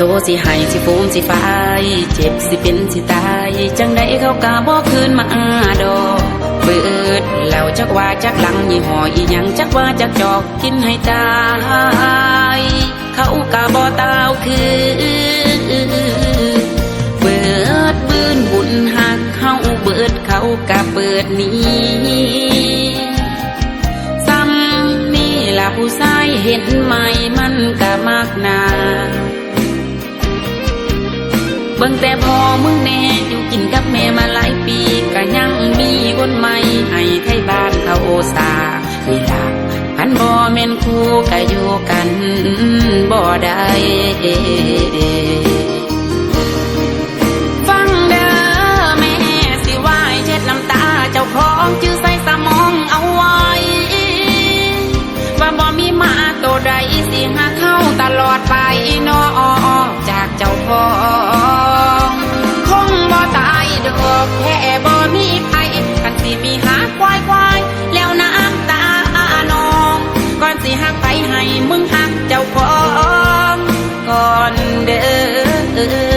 ตสิให้สิฟูมสิฟายเจ็บสิเป็นสิตาย จังใดเขากาบอกคืนมาดอกเปิดแล้วจักว่าจักหลังยี่ห้ออีหยังจักว่าจักจอกกินให้ตาย เขากาบอตาวคือเปิดบืนบุญหักเขาเบิดเขากะเปิดนี้ซ้ำนี่ละผู้ชายเห็นไหมมันกะมา เบิ่งแต่พอมึงแน่อยู่กินกับแม่มาหลายปีก็ยังมีคนใหม่ให้ไทยบ้านเขาโอสานี่ล่ะพันบ่แม่นคู่ก็อยู่กันบ่ได้ฟังเด้อแม่สิวายเช็ดน้ำตาเจ้าของจื้อใส่สมองเอาไว้ว่าบ่มีหมาตัวใด ให้มึงหักเจ้าของก่อนเด้อ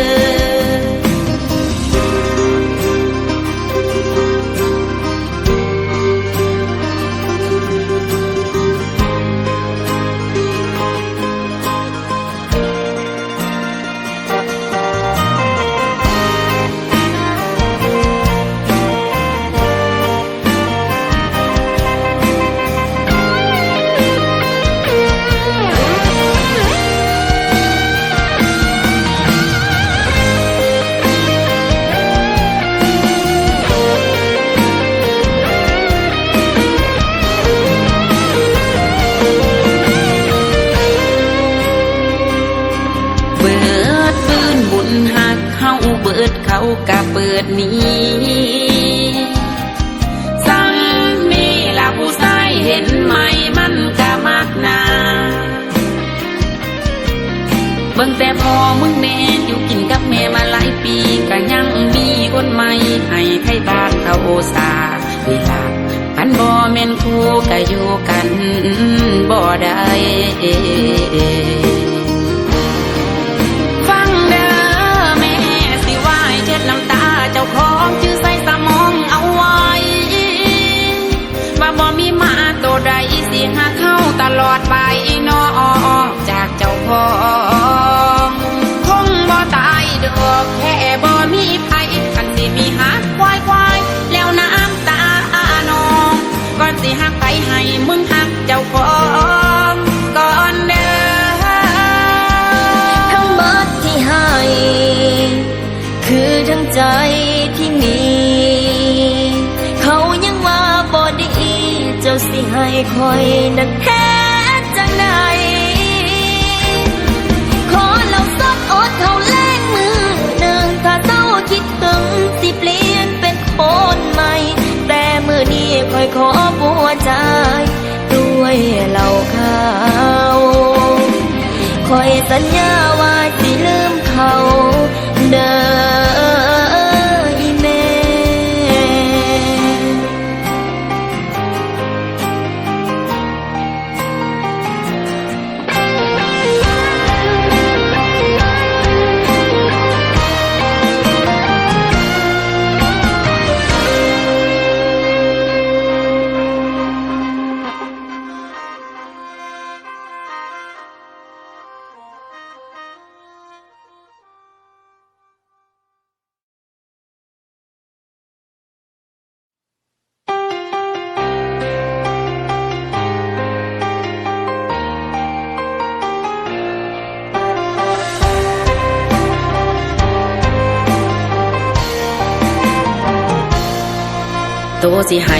กะเปิดนี้สั่งนี่ล่ะผู้ชายเห็นไหมมันกะมากนาเบิ่งแต่พอมึงแน่อยู่กินกับแม่มาหลายปีก็ยังมีคนใหม่ให้ไทยบ้านเขาโอสานี่ล่ะพันบ่แม่นคู่ก็อยู่กันบ่ได้ หาเข้าตลอดไปนอจากเจ้าพ่อ จ้าสิให้คอยนั้นแท้จังใดขอเราสักอดเขาแรงมือหนึ่งถ้าเจ้าคิดถึงสิเปลี่ยนเป็นคนใหม่ แต่มือนี้คอยขอปัวใจ ด้วยเหล่าข้าคอยสัญญา ตัวสิให้